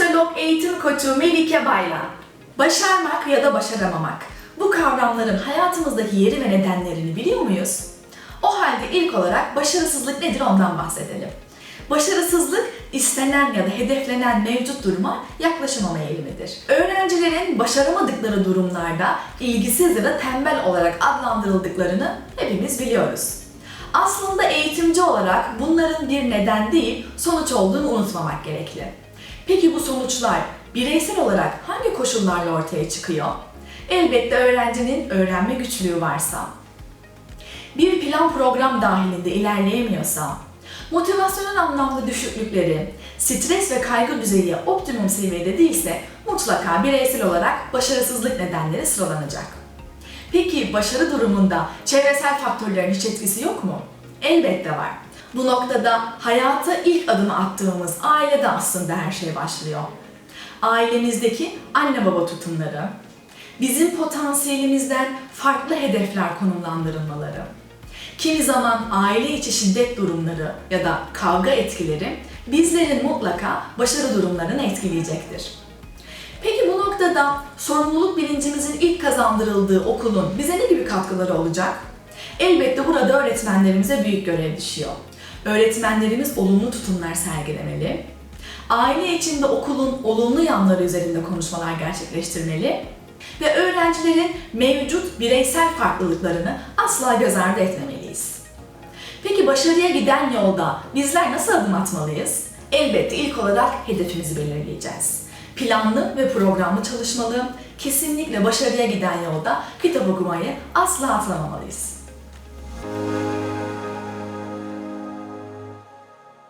Vlog eğitim koçu Melike Baylan. Başarmak ya da başaramamak. Bu kavramların hayatımızdaki yeri ve nedenlerini biliyor muyuz? O halde ilk olarak başarısızlık nedir ondan bahsedelim. Başarısızlık istenen ya da hedeflenen mevcut duruma yaklaşamama eğilimidir. Öğrencilerin başaramadıkları durumlarda ilgisiz ya da tembel olarak adlandırıldıklarını hepimiz biliyoruz. Aslında eğitimci olarak bunların bir neden değil, sonuç olduğunu unutmamak gerekli. Sonuçlar bireysel olarak hangi koşullarla ortaya çıkıyor? Elbette öğrencinin öğrenme güçlüğü varsa, bir plan program dahilinde ilerleyemiyorsa, motivasyonun anlamda düşüklükleri, stres ve kaygı düzeyi optimum seviyede değilse mutlaka bireysel olarak başarısızlık nedenleri sıralanacak. Peki başarı durumunda çevresel faktörlerin hiç etkisi yok mu? Elbette var. Bu noktada hayata ilk adımı attığımız ailede aslında her şey başlıyor. Ailemizdeki anne baba tutumları, bizim potansiyelimizden farklı hedefler konumlandırılmaları, kimi zaman aile içi şiddet durumları ya da kavga etkileri bizlerin mutlaka başarı durumlarını etkileyecektir. Peki bu noktada sorumluluk bilincimizin ilk kazandırıldığı okulun bize ne gibi katkıları olacak? Elbette burada öğretmenlerimize büyük görev düşüyor. Öğretmenlerimiz olumlu tutumlar sergilemeli, aile içinde okulun olumlu yanları üzerinde konuşmalar gerçekleştirmeli ve öğrencilerin mevcut bireysel farklılıklarını asla göz ardı etmemeliyiz. Peki başarıya giden yolda bizler nasıl adım atmalıyız? Elbette ilk olarak hedefimizi belirleyeceğiz. Planlı ve programlı çalışmalı, kesinlikle başarıya giden yolda kitap okumayı asla atlamamalıyız.